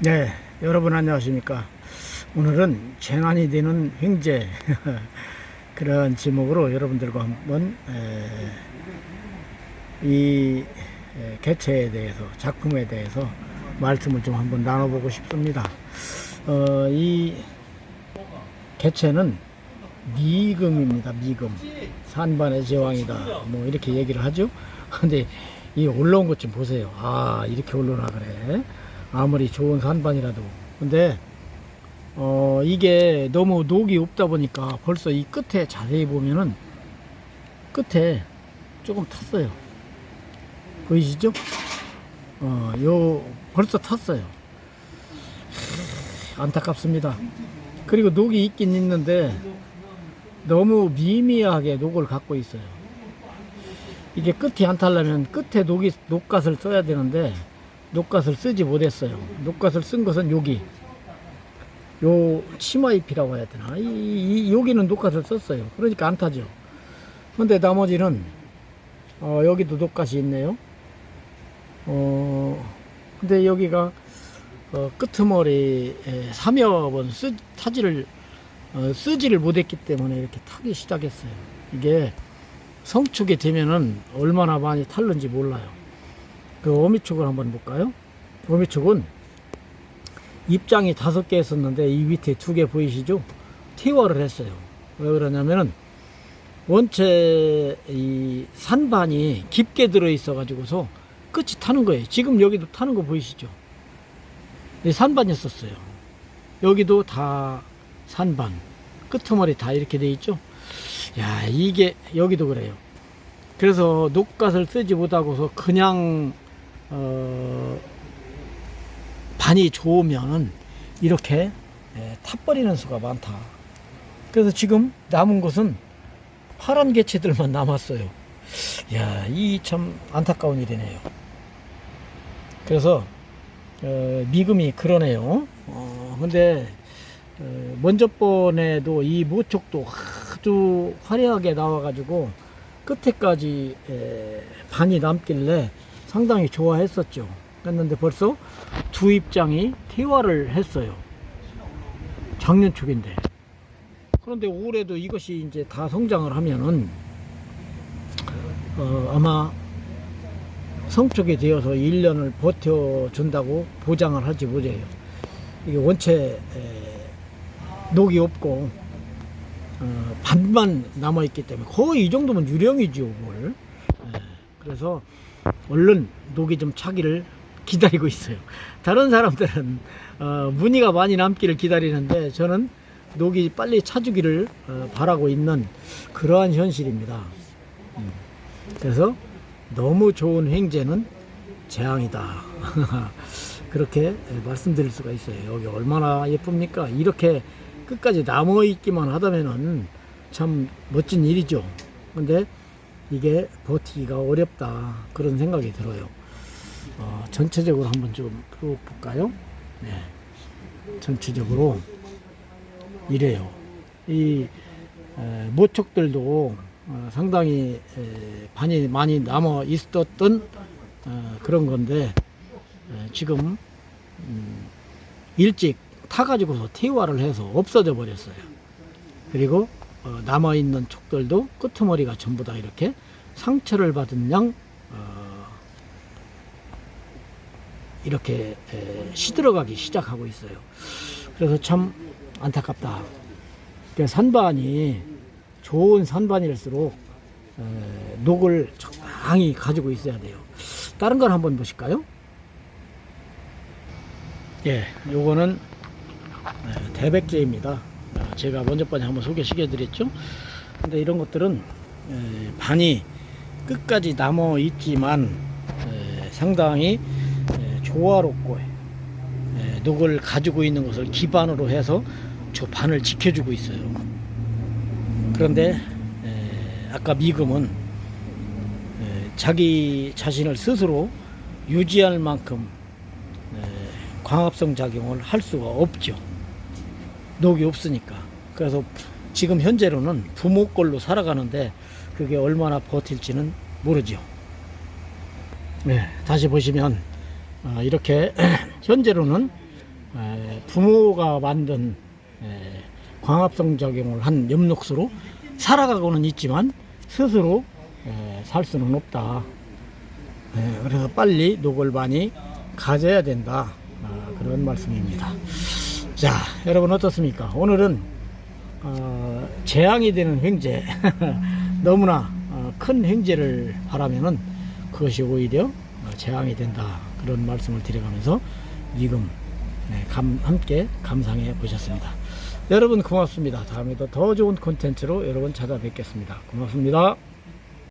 네, 여러분 안녕하십니까. 오늘은 재난이 되는 횡재 그런 제목으로 여러분들과 한번 에, 이 에, 개체에 대해서 작품에 대해서 말씀을 좀 한번 나눠보고 싶습니다. 어, 이 개체는 미금입니다. 미금 산반의 제왕이다. 뭐 이렇게 얘기를 하죠. 근데 이 올라온 것 좀 보세요. 아 이렇게 올라오나 그래. 아무리 좋은 산반이라도. 근데 어 이게 너무 녹이 없다 보니까 벌써 이 끝에 자세히 보면은 끝에 조금 탔어요. 보이시죠? 어 요 벌써 탔어요. 안타깝습니다. 그리고 녹이 있긴 있는데 너무 미미하게 녹을 갖고 있어요. 이게 끝이 안 탈려면 끝에 녹이 녹갓을 써야 되는데 녹갓을 쓰지 못했어요. 녹갓을 쓴 것은 여기 요 치마잎이라고 해야 되나? 이, 이 여기는 녹갓을 썼어요. 그러니까 안 타죠. 근데 나머지는 어, 여기도 녹갓이 있네요. 어 근데 여기가 어, 끄트머리에 삼엽은 쓰, 타지를 어, 쓰지를 못했기 때문에 이렇게 타기 시작했어요. 이게 성축이 되면은 얼마나 많이 탈는지 몰라요. 그 어미축을 한번 볼까요? 어미축은 입장이 다섯 개 있었는데 이 밑에 두 개 보이시죠? 퇴화를 했어요. 왜 그러냐면은 원체 이 산반이 깊게 들어 있어 가지고서 끝이 타는 거예요. 지금 여기도 타는 거 보이시죠? 이 산반이었었어요. 여기도 다 산반. 끄트머리 다 이렇게 돼 있죠? 야, 이게 여기도 그래요. 그래서 녹갓을 쓰지 못하고서 그냥 어, 반이 좋으면 이렇게 예, 타버리는 수가 많다. 그래서 지금 남은 것은 파란 개체들만 남았어요. 야, 이 참 안타까운 일이네요. 그래서 어, 미금이 그러네요. 어, 근데 어, 먼저 번에도 이 모촉도 아주 화려하게 나와가지고 끝에까지 에, 반이 남길래 상당히 좋아했었죠. 그랬는데 벌써 두 입장이 퇴화를 했어요. 작년 초인데. 그런데 올해도 이것이 이제 다 성장을 하면은 어, 아마 성촉이 되어서 1년을 버텨준다고 보장을 하지 못해요. 이게 원체 에, 녹이 없고 어, 반만 남아 있기 때문에 거의 이 정도면 유령이죠, 뭘. 예, 그래서 얼른 녹이 좀 차기를 기다리고 있어요. 다른 사람들은 어, 무늬가 많이 남기를 기다리는데 저는 녹이 빨리 차주기를 어, 바라고 있는 그러한 현실입니다. 음, 그래서 너무 좋은 횡재는 재앙이다. 그렇게 말씀드릴 수가 있어요. 여기 얼마나 예쁩니까? 이렇게 끝까지 남아 있기만 하다면은 참 멋진 일이죠. 근데 이게 버티기가 어렵다. 그런 생각이 들어요. 어, 전체적으로 한번 좀 쭉 볼까요? 네. 전체적으로 이래요. 이 에, 모촉들도 어, 상당히 에, 반이 많이 남아 있었던 어, 그런 건데 에, 지금 음, 일찍 타가지고서 퇴화를 해서 없어져 버렸어요. 그리고 어, 남아 있는 촉들도 끄트머리가 전부 다 이렇게 상처를 받은 양 어, 이렇게 에, 시들어가기 시작하고 있어요. 그래서 참 안타깝다. 그 산반이 좋은 산반일수록 에, 녹을 적당히 가지고 있어야 돼요. 다른 걸 한번 보실까요? 예, 요거는 에, 대백제입니다. 아, 제가 먼저 번에 한번 소개시켜 드렸죠. 근데 이런 것들은 에, 반이 끝까지 남아 있지만 에, 상당히 에, 조화롭고 에, 녹을 가지고 있는 것을 기반으로 해서 저 반을 지켜주고 있어요. 그런데 에, 아까 미금은 에, 자기 자신을 스스로 유지할 만큼 에, 광합성 작용을 할 수가 없죠. 녹이 없으니까. 그래서 지금 현재로는 부모 걸로 살아가는데 그게 얼마나 버틸지는 모르죠. 네, 다시 보시면 어, 이렇게 현재로는 에, 부모가 만든 에, 광합성 작용을 한 엽록수로 살아가고는 있지만 스스로 에, 살 수는 없다. 에, 그래서 빨리 많이 가져야 된다. 아, 그런 말씀입니다. 자, 여러분 어떻습니까? 오늘은 어, 재앙이 되는 횡재 너무나 어, 큰 횡재를 바라면은 그것이 오히려 어, 재앙이 된다 그런 말씀을 드려가면서 지금 네, 감, 함께 감상해 보셨습니다. 여러분 고맙습니다. 다음에도 더 좋은 콘텐츠로 여러분 찾아뵙겠습니다. 고맙습니다.